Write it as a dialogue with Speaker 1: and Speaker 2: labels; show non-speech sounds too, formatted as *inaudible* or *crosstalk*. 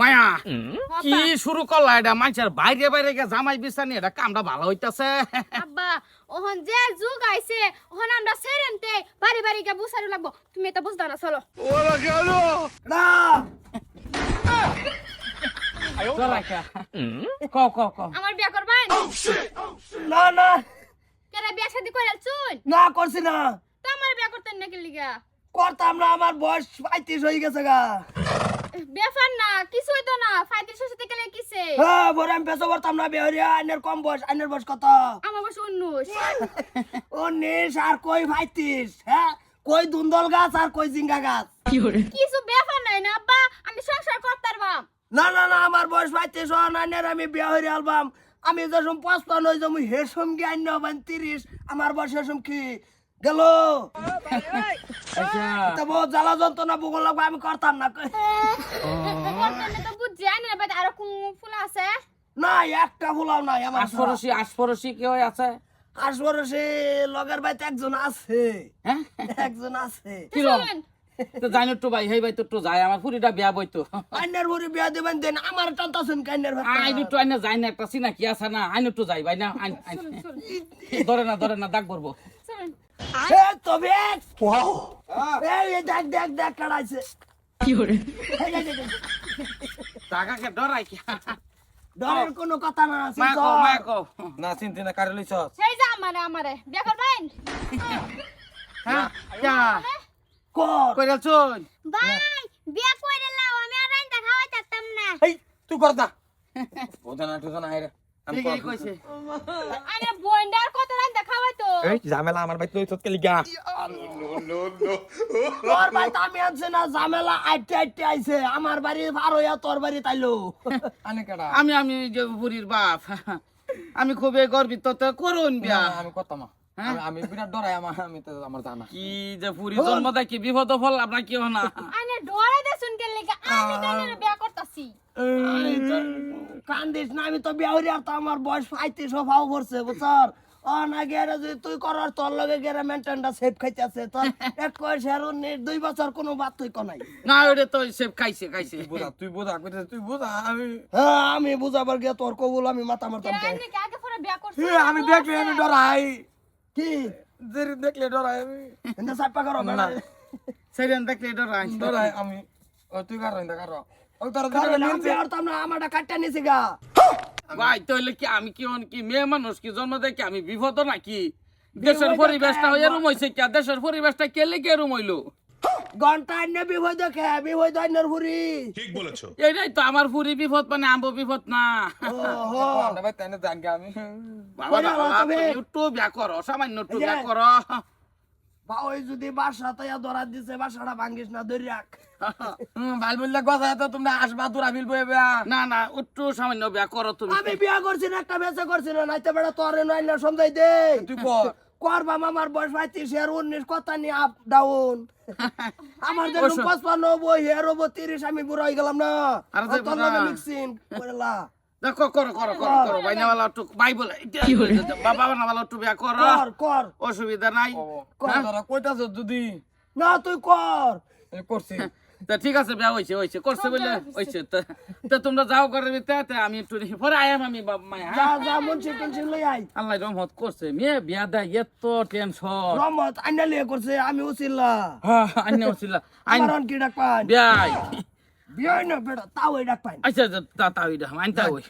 Speaker 1: মায়া কি শুরু করলা এটা? মানুষের বাইরে বাইরে গিয়ে জামাই বিস্তানি এটা কামটা ভালো হইতাছে।
Speaker 2: আব্বা ওহন যে যুগ আইছে ওহন আমরা সেরেনতে বাড়ি বাড়ি গিয়ে বুসারি লাগবো। তুমি এটা বুঝদাও না চলো।
Speaker 1: ক ক
Speaker 2: আমার বিয়া
Speaker 3: না না।
Speaker 2: বিয়া শাদি করে চুন?
Speaker 3: না করছি না।
Speaker 2: তো আমার বিয়া করতেন নাকি লিগা?
Speaker 3: করতাম না আমার বয়স পঁয়ত্রিশ হয়ে গেছে গা।
Speaker 2: ব্যাপার না কিছু হইতো না। ফাইদের শ্বশুর গেলে কিসে
Speaker 3: হ্যাঁ বলে আমি পেশা করতাম না বেহরিয়া আইনের কম বয়স আইনের বয়স কত?
Speaker 2: আমার বসে উন্নুস
Speaker 3: উনিশ আর কই পঁয়ত্রিশ হ্যাঁ? কই দুন্দল গাছ আর কই জিঙ্গা গাছ?
Speaker 2: কিছু ব্যাপার নাই না আব্বা আমি সংসার করতে পারবাম
Speaker 3: না না না আমার বয়স পঁয়ত্রিশ হওয়া আইনের আমি বিয়া হইরে আলবাম। আমি যখন পঁচপান্ন হয়ে যাব হেসম কি আইন তিরিশ আমার বয়স হেসম কি? গেল।
Speaker 1: আচ্ছা।
Speaker 3: জ্বালা যন্ত্রণা ভূগোল লাগবে আমি করতাম না।
Speaker 2: করতেন তো বুঝছি আনি না বাড়িতে আরও কোন ফুল আছে?
Speaker 3: না একটা ভুলাও নাই আমার
Speaker 1: আশপড়শি আশপড়শি কেউ আছে?
Speaker 3: আসবরসে লগের বাইতে একজন আছে।
Speaker 1: হ্যাঁ?
Speaker 3: একজন আছে।
Speaker 1: কি রকম?
Speaker 2: চলেন।
Speaker 1: তো ভাই হেই ভাই তো যায় আমার পুরিটা বিয়া বইতো।
Speaker 3: আইনের ভরি বিয়া দেবেন দেন আমার টানতাছেন কাইনের
Speaker 1: আইন একটু আইনে যাই না একটা চিনা কি আছে না আইন একটু যাই ভাই না ধরে না ধরে না দাগ করব।
Speaker 3: তবে এই দেখ দেখ দেখ কাড়াইছে।
Speaker 1: টাকাকে ডরাই কি?
Speaker 3: ডরের কোনো কথা না
Speaker 1: মা কো মা কো।
Speaker 4: না চিন্তা না কারে লইছ?
Speaker 2: সেই যা আমারে আমারে। বিয়া করবেন
Speaker 1: হ্যাঁ যা।
Speaker 3: কর।
Speaker 1: কইরা চল।
Speaker 2: ভাই বিয়া কইরে লাও আমি আর রাইন্দা খাওয়াই থাকতাম না।
Speaker 4: এই তুই কর দা। ওটা না টুটা না আইরে আমি
Speaker 2: কত
Speaker 4: ঝামেলা আমার লিগা।
Speaker 3: তোর ভাই তো আনছে না ঝামেলা আইটে আইটে আইছে। আমার বাড়ি পার হইয়া তোর বাড়ি তাইলো।
Speaker 1: আমি আমি যে পুরীর বাপ আমি খুবই গর্বিত তো করুন বিয়া।
Speaker 4: আমি করতাম না। আমি আমি বিরাট ডরাই আমার আমি তো আমার জানা।
Speaker 1: কি যে পুরী জন্ম দেয় কি বিপদ ফল আপনার কি না।
Speaker 2: কে লিগা আমি বিয়া করতাছি?
Speaker 3: কান্দিস না আমি তো বিয়া হইরে আর তো আমার বয়স পঁয়ত্রিশ হওয়া পড়ছে বুঝছর? ও না গেরে যদি তুই করার তোর লগে গেরে মেনটেনটা সেফ খাইতেছে। তোর এক কয়েস আর দুই বছর কোনো বাদ তুই কনাই
Speaker 1: না ওটা তো সে খাইছে খাইছে।
Speaker 4: তুই বোঝা তুই বোঝা কইতে তুই বোঝা আমি
Speaker 3: হ্যাঁ আমি বুঝাবার গিয়ে তোর কবুল আমি মাথা মারতাম
Speaker 4: আমি দেখলে আমি ডরাই।
Speaker 3: কি?
Speaker 4: যে দেখলে ডরাই আমি।
Speaker 3: এনে সাপা করো
Speaker 4: না।
Speaker 1: সেদিন দেখলে ডরাই।
Speaker 4: ডরাই আমি। ও তুই কার রইন্দা কার? ও তোর
Speaker 3: কারণ আমি বিয়া করতাম না আমারটা কাটটা নিছি গা।
Speaker 1: ভাই তাহলে কি আমি কি হন কি মেয়ে মানুষ কি জন্ম দেয় কি আমি বিপদ নাকি? দেশের পরিবেশটা হয়ে রুম হয়েছে কি? দেশের পরিবেশটা কে লেগে রুম হইল?
Speaker 3: ঘণ্টা
Speaker 5: ঠিক বলেছ।
Speaker 1: এইটাই তো আমার পুরি বিপদ মানে আম্ব বিপদ না।
Speaker 4: আমি
Speaker 1: বাবা বাবা, একটু বিয়া করো সামান্য একটু
Speaker 3: এই
Speaker 1: করো
Speaker 3: বা ওই যদি বাসা তাইয়া ধরা দিছে বাসাটা ভাঙ্গিস না ধরি রাখ।
Speaker 4: ভালো বললে কথা তো তোমরা আসবা তোরা বিল বয়ে বেয়া
Speaker 1: না না একটু সামান্য বিয়া করো তুমি।
Speaker 3: আমি বিয়া করছি না একটা বেঁচে করছি না নাইতে বেড়া তোরে নয় না দে।
Speaker 4: তুই কর।
Speaker 3: করবা মামার বয়স পঁয়ত্রিশ আর উনিশ কথা নিয়ে আপ ডাউন। আমার যেরকম পঁচপান্ন বই হের তিরিশ আমি বুড়ো হয়ে গেলাম না।
Speaker 1: আর
Speaker 3: মিক্সিং করেলা
Speaker 1: দেখো করো করো করো করো বাইনাওয়ালা একটু বাই বলে বাবা বিয়া করো।
Speaker 3: কর কর।
Speaker 1: অসুবিধা নাই।
Speaker 4: কইতাছ যদি।
Speaker 3: না তুই কর।
Speaker 4: আমি করছি। *laughs*
Speaker 1: তা ঠিক আছে বিয়া হয়েছে হয়েছে করছে বলে তা- তা তোমরা যাও করে তা আমি একটু। পরে আয়াম আমি বাপ মায়া
Speaker 3: যা যা মুন্সি টুনসি লই আই
Speaker 1: আল্লাহ রহমত করছে। মেয়ে বিয়া দেয় এত টেনশন।
Speaker 3: রহমত আইনা লিয়ে করছে আমি উচিল্লা
Speaker 1: হ্যাঁ আইন ছিল আইন
Speaker 3: আমার কি ডাক পাই
Speaker 1: বিয়াই।
Speaker 3: বিয়ে না বেটা তাও ডাক পাই
Speaker 1: আচ্ছা আচ্ছা, তা তা ওই আইন তা ওই